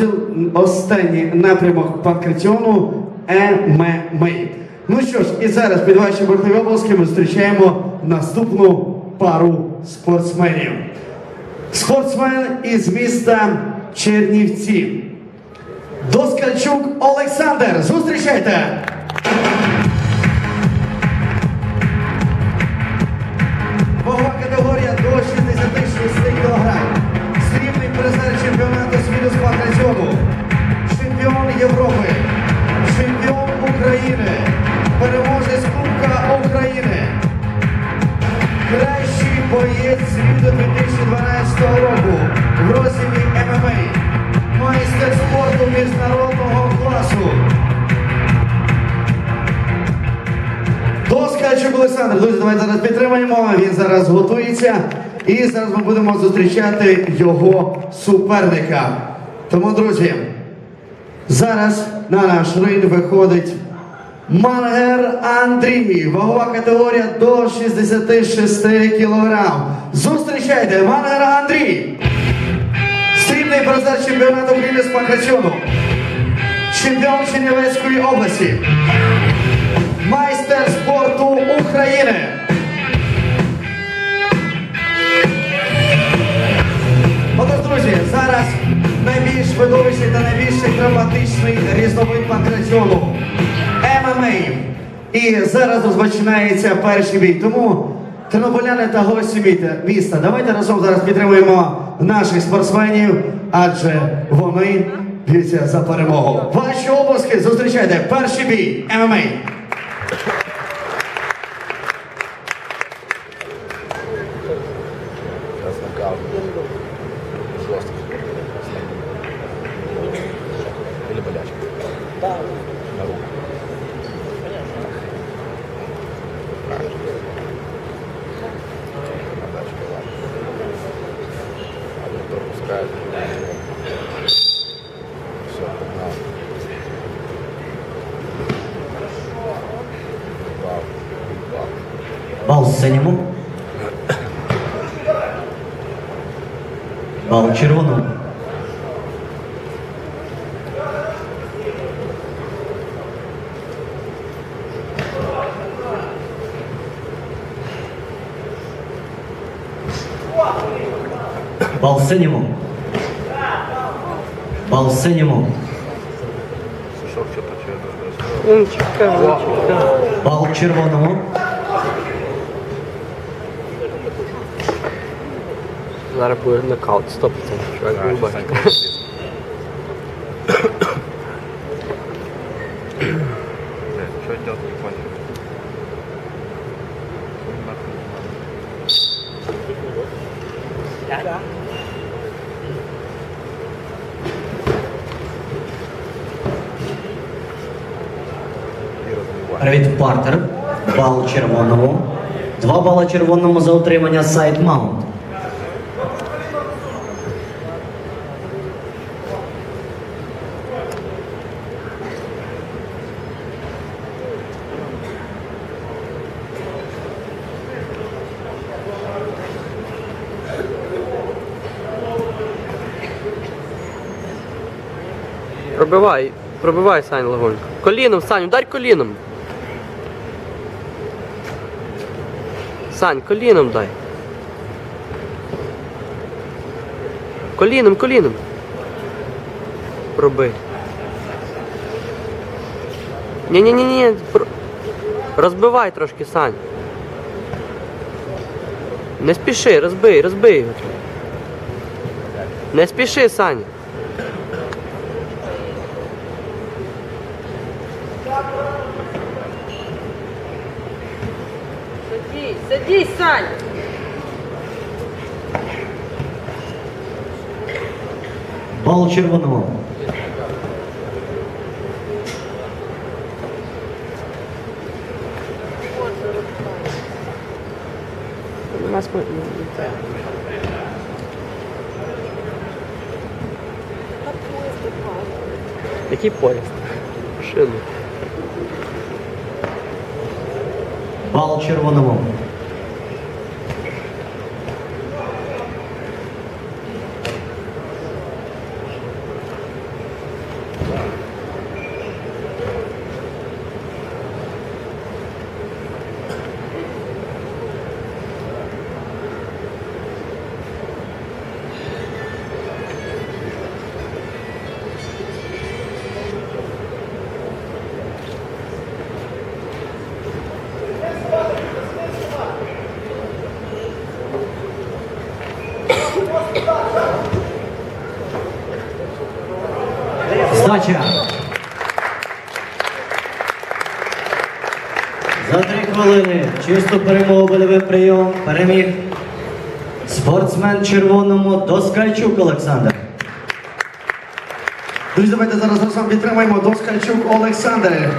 підрозділ, останній напрямок панкратіону ММА. Ну що ж, і зараз під ваші бортові обласки ми зустрічаємо наступну пару спортсменів. Спортсмен із міста Чернівці. Доскальчук Олександр. Зустрічайте! Класу. Доскачук Олександр, друзі, давайте зараз підтримаємо. Він зараз готується. І зараз ми будемо зустрічати його суперника. Тому, друзі, зараз на наш ринг виходить Мангер Андрій. Вагова категорія до 66 кілограм. Зустрічайте Мангер Андрій. Срібний призер чемпіонату України з панкратіону. Чемпіон Чернівецької області. Майстер спорту України. Отож, друзі, зараз найбільш видовищний та найбільш драматичний різновид панкратіону ММА. І зараз розпочинається перший бій. Тому тернополяни та гості міста- давайте разом зараз підтримуємо наших спортсменів, адже вони б'ються за перемогу. Ваші обласки зустрічайте перший бій ММА. Зараз Бал синьому. Бал червоному. Бал синьому. Бал синьому. Умчика, умчика. Бал червоному. Делать не понял. Нахуй не надо. И разбивай. Привіт, партер. Бал червоному. Два бала червоному за отримання сайд маунт. Пробивай, пробивай, Сань, легонько. Коліном, Сань, ударь коліном. Сань, коліном дай. Коліном, коліном. Пробий. Ні-ні-ні, про... розбивай трошки, Сань. Не спіши, розбий, розбий його. Не спіши, Саня. Садись, садись, Сань! Бал червоного. Какие поезд? Машины. Бал червоному. Здача. За три хвилини чисту перемогу больовим прийом переміг спортсмен червоному Доскальчук Олександр. Друзі, давайте зараз разом підтримаємо Доскальчук Олександр.